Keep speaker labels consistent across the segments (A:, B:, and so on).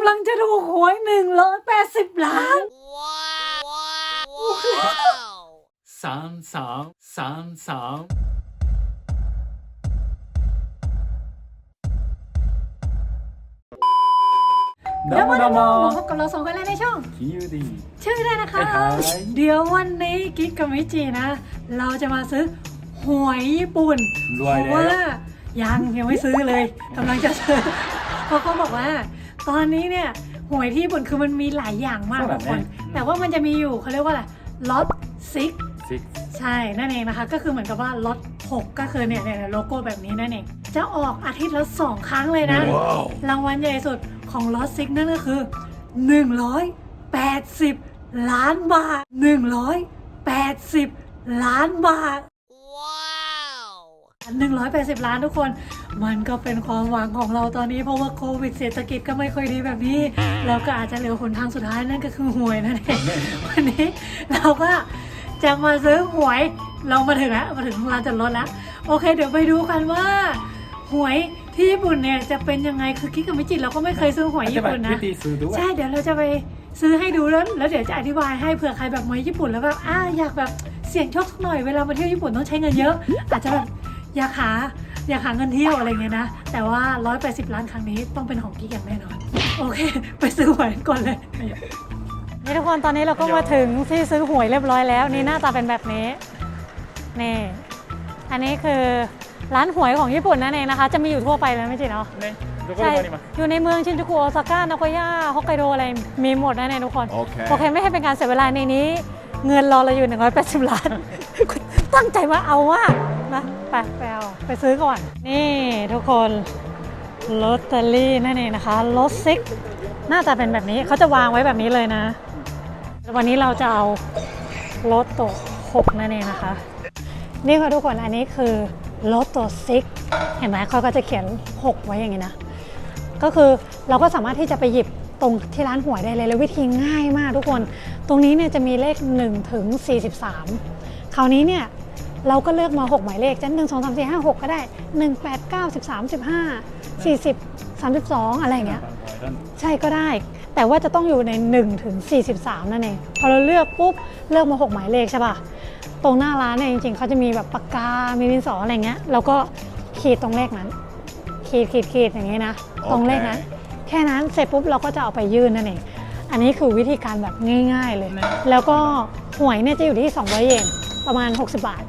A: ำลังจะถูกหวยหนึ่งร้อยแปดสิบล้าน
B: สามสองสามสอง
A: เดี๋ยวมาดูมาพบกับเราสองคนแล้วในช่อง
B: คิวดี
A: ชื่อได้นะคะ
B: ใช่ครับ
A: เดี๋ยววันนี้กิ๊กกับมิจินะ เราจะมาซื้อหวยญี่ปุ่น
B: รวย
A: เพราะ
B: แล้
A: ว่าวยังยังไม่ซื้อเลยกำลังจะซื้อเพราะเขาบอกว่า ตอนนี้เนี่ยหวยที่ญี่ปุ่นคือมันมีหลายอย่างมากทุกคน แต่ว่ามันจะมีอยู่เขาเรียกว่าอะไรล็อตซิก
B: ซิก
A: ใช่นั่นเองนะคะ ก็คือเหมือนกับว่าล็อต6ก็คือเนี่ยเนี่ยโลโก้แบบนี้นั่นเอง จะออกอาทิตย์ละสองครั้งเลยนะ รางวัลใหญ่สุดของล็อตซิกนั่นก็คือ 180 ล้านบาท 180 ล้านบาท 180 ล้านทุกคน มันก็เป็นความหวังของเราตอนนี้ เพราะว่าโควิดเศรษฐกิจก็ไม่ค่อยดีแบบนี้ เราก็อาจจะเหลือหนทางสุดท้ายนั่นก็คือหวยนั่นเองวันนี้เราก็จะมาซื้อหวย เรามาถึงแล้วมาถึงร้านจอดรถแล้ว โอเค เดี๋ยวไปดูกันว่า หวยที่ญี่ปุ่นเนี่ยจะเป็นยังไงคือกิ๊กกับมิจิเราก็ไม่เคยซื้อหวยญี่ปุ่นนะ
B: วิธีซื้อด้วย
A: ใช่เดี๋ยวเราจะไปซื้อให้ดูแล้วแล้วเดี๋ยวจะอธิบายให้เผื่อใครแบบมาญี่ปุ่นแล้วแบบอ่าอยากแบบเสี่ยงโชคสักหน่อยเวลามาเที่ยวญี่ปุ่นต้องใช้เงินเยอะ อาจจะแบบ อยากหาอยากหาเงินเที่ยวอะไรเงี้ยนะ แต่ว่า 180 ล้านครั้งนี้ต้องเป็นของพี่อย่างแน่นอน โอเค ไปซื้อหวยก่อนเลย นี่ทุกคนตอนนี้เราก็มาถึงที่ซื้อหวยเรียบร้อยแล้ว นี่หน้าตาเป็นแบบนี้ นี่ อันนี้คือร้านหวยของญี่ปุ่นนั่นเองนะคะ จะมีอยู่ทั่วไปแล้วไม่ใช่เนาะใช่อยู่ในเมืองชินจูกุโอซาก้านากายะฮอกไกโดอะไรมีหมดนั่นเองทุกคน
C: โอเค
A: ไม่ให้เป็นการเสียเวลาในนี้ เงินรอเราอยู่ 180 ล้าน ตั้งใจว่าเอาว่า นะไปไปเอาไปซื้อก่อน นี่ทุกคนลอตเตอรี่นั่นเองนะคะรถซิกหน้าตาเป็นแบบนี้เขาจะวางไว้แบบนี้เลยนะแต่วันนี้เราจะเอารถโตหกนั่นเองนะคะ นี่ค่ะทุกคนอันนี้คือรถโตซิกเห็นไหมเขาก็จะเขียน 6 ไว้อย่างนี้นะก็คือเราก็สามารถที่จะไปหยิบตรงที่ร้านหวยได้เลยแล้ววิธีง่ายมากทุกคน ตรงนี้เนี่ยจะมีเลข 1 ถึง 43 คราวนี้เนี่ย เราก็เลือกมา 6 หมายเลขจะ1 2 3 4 5 6ก็ได้1 8 9 13 15 40 32อะไรอย่างเงี้ย ใช่ก็ได้ แต่ว่าจะต้องอยู่ใน1ถึง43 นั่นเอง พอเราเลือกปุ๊บ เลือกมา 6 หมายเลขใช่ป่ะ ตรงหน้าร้านเนี่ยจริงๆ เขาจะมีแบบปากกา มีดินสออะไรเงี้ย แล้วก็ขีดตรงเลขนั้น ขีดขีดขีดอย่างนี้นะ ตรงเลขนั้น แค่นั้นเสร็จปุ๊บเราก็จะเอาไปยื่นนั่นเอง อันนี้คือวิธีการแบบง่าย ๆเลย แล้วก็หวยเนี่ยจะอยู่ที่200เยนประมาณ 60 บาท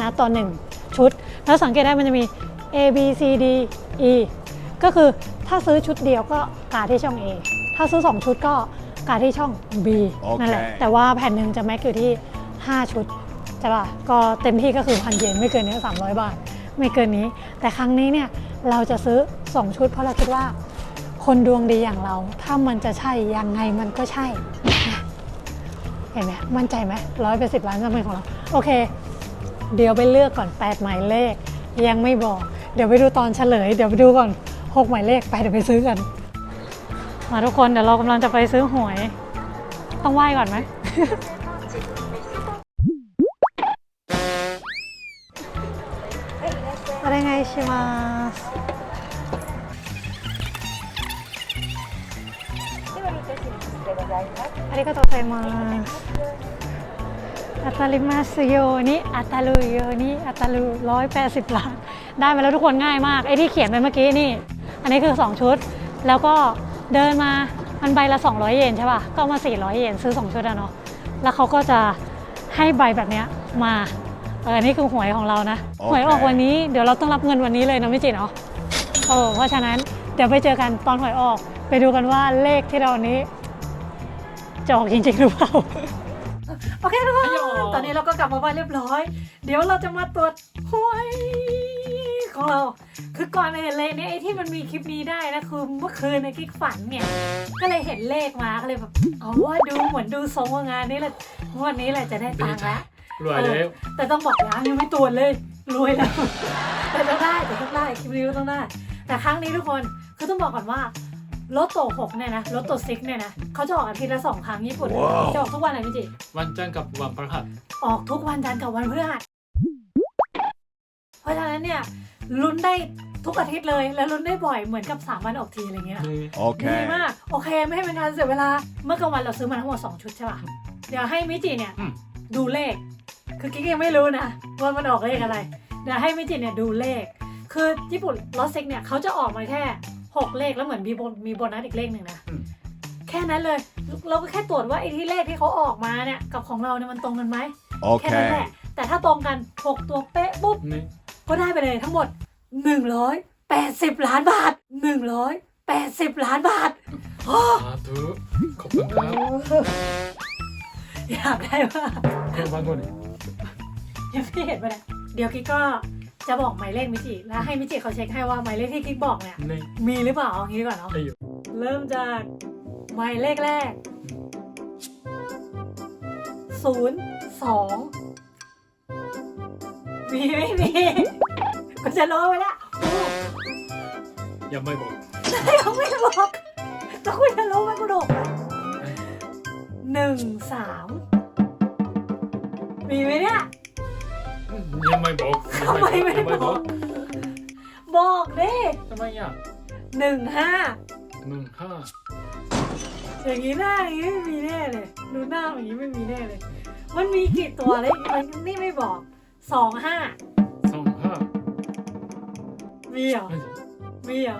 A: นะต่อหนึ่งชุด แล้วสังเกตได้มันจะมี A B C D E ก็คือถ้าซื้อชุดเดียวก็กาที่ช่อง A ถ้าซื้อ 2 ชุดก็กาที่ช่อง B
C: โอเค
A: นั่นแหละ แต่ว่าแผ่นหนึ่งจะแม็กอยู่ที่ 5 ชุดใช่ป่ะ ก็เต็มที่ก็คือพันเยนไม่เกินนี้300บาท ไม่เกินนี้ แต่ครั้งนี้เนี่ยเราจะซื้อ 2 ชุด เพราะเราคิดว่าคนดวงดีอย่างเรา ถ้ามันจะใช่ยังไงมันก็ใช่นะเห็นไหมมั่นใจไหมร้อยเป็นสิบล้านจะเป็นของเรา โอเค เดี๋ยวไปเลือกก่อน 8 หมายเลข ยังไม่บอก เดี๋ยวไปดูตอนเฉลย เดี๋ยวไปดูก่อน 6 หมายเลขไปเดี๋ยวไปซื้อกัน มาทุกคนเดี๋ยวเรากำลังจะไปซื้อหวย ต้องไหว้ก่อนไหม อะไรไงชิมาส ありがとうございます อัตลิมาสโยนี่อัตลูโยนี่อัตลูร้อยแปดสิบล้าน ได้ไปแล้วทุกคนง่ายมาก ไอที่เขียนไปเมื่อกี้นี่ อันนี้คือ 2 ชุด แล้วก็เดินมา มันใบละ 200 เยนใช่ป่ะ ก็มา 400 เยนซื้อ 2 ชุดอะเนาะ แล้วเขาก็จะให้ใบแบบเนี้ยมา เออ นี่คือหวยของเรานะ หวยออกวันนี้ เดี๋ยวเราต้องรับเงินวันนี้เลยนะไม่จิเนาะเออเพราะฉะนั้นเดี๋ยวไปเจอกันตอนหวยออก ไปดูกันว่าเลขที่เรานี้จะออกจริงๆหรือเปล่า โอเคทุกคนตอนนี้เราก็กลับมาบ้านเรียบร้อย เดี๋ยวเราจะมาตรวจหวยของเรา คือก่อนเห็นเลยเนี่ยไอ้ที่มันมีคลิปนี้ได้นะคือเมื่อคืนในกิ๊กฝันเนี่ย ก็เลยเห็นเลขมาก็เลยแบบเอาว่าดูเหมือนดูทรงว่างานนี้แหละงวันนี้แหละจะได้ตังค์แล้ว
B: รวยแล้ว
A: แต่ต้องบอกยังยังไม่ตรวจเลยรวยแล้วแต่ต้องได้แต่ต้องได้คลิปนี้ก็ต้องได้ แต่ครั้งนี้ทุกคนคือต้องบอกก่อนว่า โลโตหกเนี่ยนะโลโตซิกเนี่ยนะเขาจะออกอาทิตย์ละสองครั้งญี่ปุ่น
C: ว้าว
A: จะออกทุกวันอะไรพี่จิ
B: วันจันทร์กับวันพฤหัส
A: ออกทุกวันจันทร์กับวันพฤหัสเพราะฉะนั้นเนี่ยลุ้นได้ทุกอาทิตย์เลย แล้วลุ้นได้บ่อยเหมือนกับ3วันออกทีอะไรเงี้ย
B: 네.
A: ดี
C: Okay.
A: มาก โอเคไม่ให้เป็นการเสียเวลา เมื่อกลางวันเราซื้อมาทั้งหมด 2 ชุดใช่ป่ะ เดี๋ยวให้มิจิเนี่ย
B: อืม
A: ดูเลข คือกิ๊กยังไม่รู้นะว่ามันออกเลขอะไร เดี๋ยวให้มิจิเนี่ยดูเลข คือญี่ปุ่นลอสเซ็กเนี่ยเขาจะออกมาแค่ หกเลขแล้วเหมือนมีโบมีบนัสอีกเลขหนึ่งนะแค่นั้นเลย เราก็แค่ตรวจว่าไอ้ที่เลขที่เขาออกมาเนี่ยกับของเราเนี่ยมันตรงกันไหม แค่นั้นแหละ แต่ถ้าตรงกันหกตัวเป๊ะปุ๊บก็ได้ไปเลยทั้งหมดหนึ่งร้อยแปดสิบล้านบาทหนึ่งร้อยแปดสิบล้านบาท
B: โอ้สาธุข
A: อบคุณครับอยากได้ว่ากขอบคุ
B: ณ
A: มาก
B: กว่านี้
A: ยังไม่เห็นไปเลยเดี๋ยวกี้ก็ จะบอกหมายเลขมิจิแล้วให้มิจิเขาเช็คให้ว่าหมายเลขที่คลิกบอกเนี่ยมีหรือเปล่าเอางี้ก่อนเนาะเริ่มจากหมายเลขแรก ศูนย์สอง มีไม่มี ก็จะรู้ไว้ละยัง
B: ไม่บอก
A: ยังไม่บอกแต่คุณจะรู้ไหมกูโดกหนึ่งสาม มีไหมเนี่ย
B: ยังไม่บอก
A: ทำไมไม่บอก บอกเด้
B: ทำไมอะ
A: หนึ่งห้า
B: หนึ่งห้า
A: อย่างนี้หน้าอย่างนี้ไม่มีแน่เลยดูหน้าอย่างนี้ไม่มีแน่เลย มันมีกี่ตัวเลยมันนี่ไม่บอกสองห้า
B: สองห้า
A: มีเหรอมีเหรอ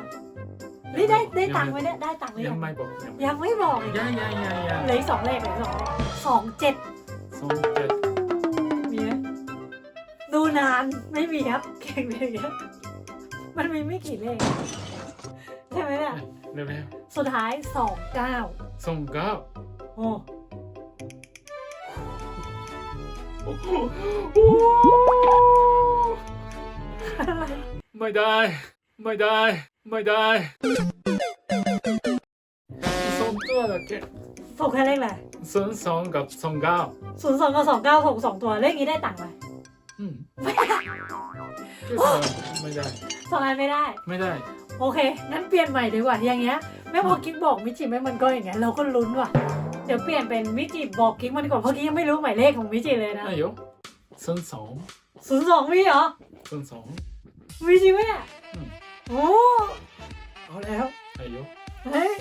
A: นี่ได้ได้ตังค์ไว้เนี่ยได้ตังค์ไหม
B: ยังไม่บอก
A: ยังไม่บอกยัง
B: ยังยั
A: งเลยสองเลขเลยสองเลขสองเจ็ด
B: ส
A: องเจ็ด นานไม่มีครับเก่งเลยครับมันมีไม่กี่เลขใช่ไหมเนี่ย
B: เร็วเร็ว
A: สุดท้ายสองเก้า
B: สอ
A: งเก้าโอ้
B: ไม่ได้ ไม่ได้ ไม่ได้สองตัวละ
A: แกสองแค่เลขอหไร
B: ศูนย์สองกับสองเก้า
A: ศูนย์สองกับสองเก้าสองสองตัวเลขนี้ได้ตังค์ไหม
B: อืม
A: ไม่ได้
B: คือสองไม่ได้
A: สองอันไม่ได้
B: ไม่ได้
A: โอเค งั้นเปลี่ยนใหม่ดีกว่า อย่างเงี้ย แม่พอกิ๊กบอกมิจิแม่มันก็อย่างเงี้ย เราก็ลุ้นว่ะ เดี๋ยวเปลี่ยนเป็นมิจิบอกกิ๊กมันก่อน เพราะกิ๊กยังไม่รู้หมายเลขของมิจิเลยนะ
B: ได้อยู่ศูนย์สอง
A: ศูนย์สองมีเหรอ
B: ศูนย์สอง
A: มีจริงไหมเนี่ย
B: อืม
A: โอ้เอาแล้ว
B: ได้อยู่
A: เฮ้ย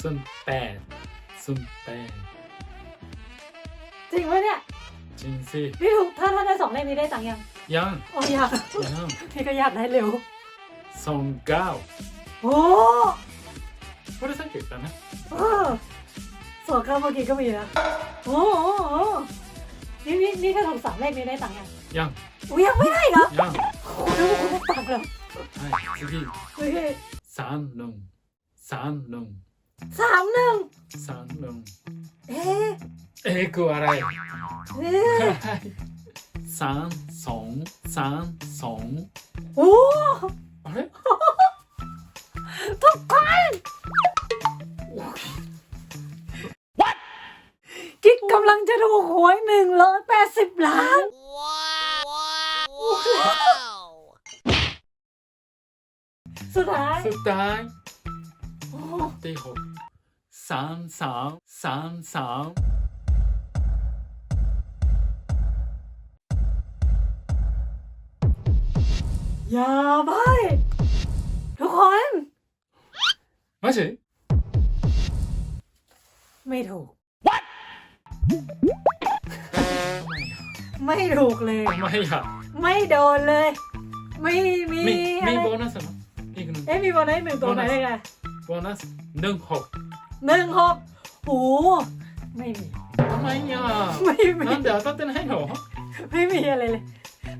B: ศูนย์แปดศูนย์แปด
A: จริงไหมเนี่ย
B: จริงสิ
A: พี่ถูกถ้าท่านได้สองเลขนี้ได้สังยัง
B: ยัง
A: อ๋อยาก
B: ยัง
A: พี่ก็อยากได้เร็ว
B: สองเก้า
A: โอ้
B: ไม่ได้สังเกตนะ
A: เออสองเก้าเมื่อกี้ก็มีนะโอ้โหนี่นี่นี่ถ้าถูกสามเลขนี้ได้สังยัง
B: ยัง
A: อุ้ยังไม่ได้เหรอ
B: ยัง
A: รู้ว่คุณได้ตังค์แล้ว
B: ใช่พี่โอ
A: เสา
B: มหนึ่ง
A: สามหนึ่ง
B: สา
A: มหนึ่ง
B: สามหนึ่ง
A: เอ๊ะ
B: เอ้กูอะ
A: ไรสามสอง
B: สามสอง
A: โอ้ะ
B: ไร
A: ทุกคนกิ๊กกำลังจะถูกหวยหนึ่งร้อยแปดสิบล้าน สุดท้าย
B: สุดท้ายที่หกสามสามสามสาม
A: อย่าไปทุกคน
B: マジ
A: ไม่ถูก ไม่ถูกเลย
B: ทำไมอ่ะ
A: ไม่โดนเลย ไม่มี
B: มี
A: อะ
B: มี
A: ไร
B: โบนัสเหรออีกหนึ่ง
A: เอ๊ะมีโบนัสหนึ่งตัวไหนได้ไง
B: โบนัสหนึ่งหก
A: หนึ่งหกโอ้โหไม่มี
B: ทำไมอ่ะ
A: ไม่มี
B: なんで当たってないの
A: ไม่มีอะไรเลย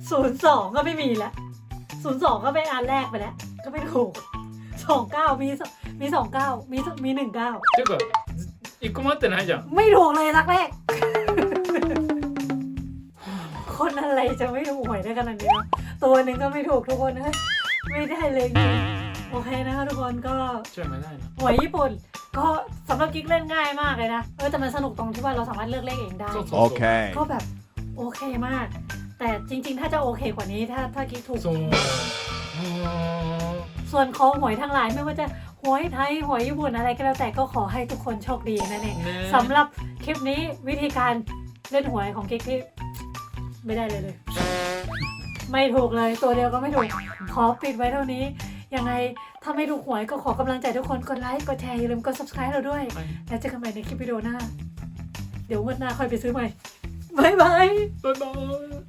A: ศูนย์สองก็ไม่มีแล้ว ศูนย์สองก็เป็นอันแรกไปแล้ว ก็ไม่ถูกสองเก้ามีสมีสองเก้ามีสมีหนึ่งเก้า
B: ていうか一個も合ってないじゃん
A: ไม่ถูกเลยรักแรก คนอะไรจะไม่ถูกหวยได้ขนาดนี้เนอะตัวหนึ่งก็ไม่ถูกทุกคนเฮ้ยไม่ได้เลยจริงโอเคนะคะทุกคนก็
B: ช่วยไม่ได้นะ
A: หวยญี่ปุ่น ก็สำหรับกิ๊กเล่นง่ายมากเลยนะเออแต่มันสนุกตรงที่ว่าเราสามารถเลือกเลขเองได้
B: そうそうそう
C: Okay.
A: ก็แบบโอเคมาก แต่จริง ๆ ถ้าจะโอเคกว่านี้ถ้าถ้ากิ๊กถูก
B: そうあ
A: ส่วนของหวยทั้งหลายไม่ว่าจะหวยไทยหวยญี่ปุ่นอะไรก็แล้วแต่ก็ขอให้ทุกคนโชคดีนั่นเอง
B: ーね
A: สำหรับคลิปนี้วิธีการเล่นหวยของกิ๊กที่ไม่ได้เลยเลย ไม่ถูกเลยตัวเดียวก็ไม่ถูก ขอปิดไว้เท่านี้ ยังไงถ้าไม่ถูกหวยก็ขอกำลังใจทุกคนกดไลค์กดแชร์อย่าลืมกด subscribe เราด้วย แล้วเจอกันใหม่ในคลิปวิดีโอหน้า เดี๋ยววันหน้าค่อยไปซื้อใหม่บายบาย
B: บ๊ายบาย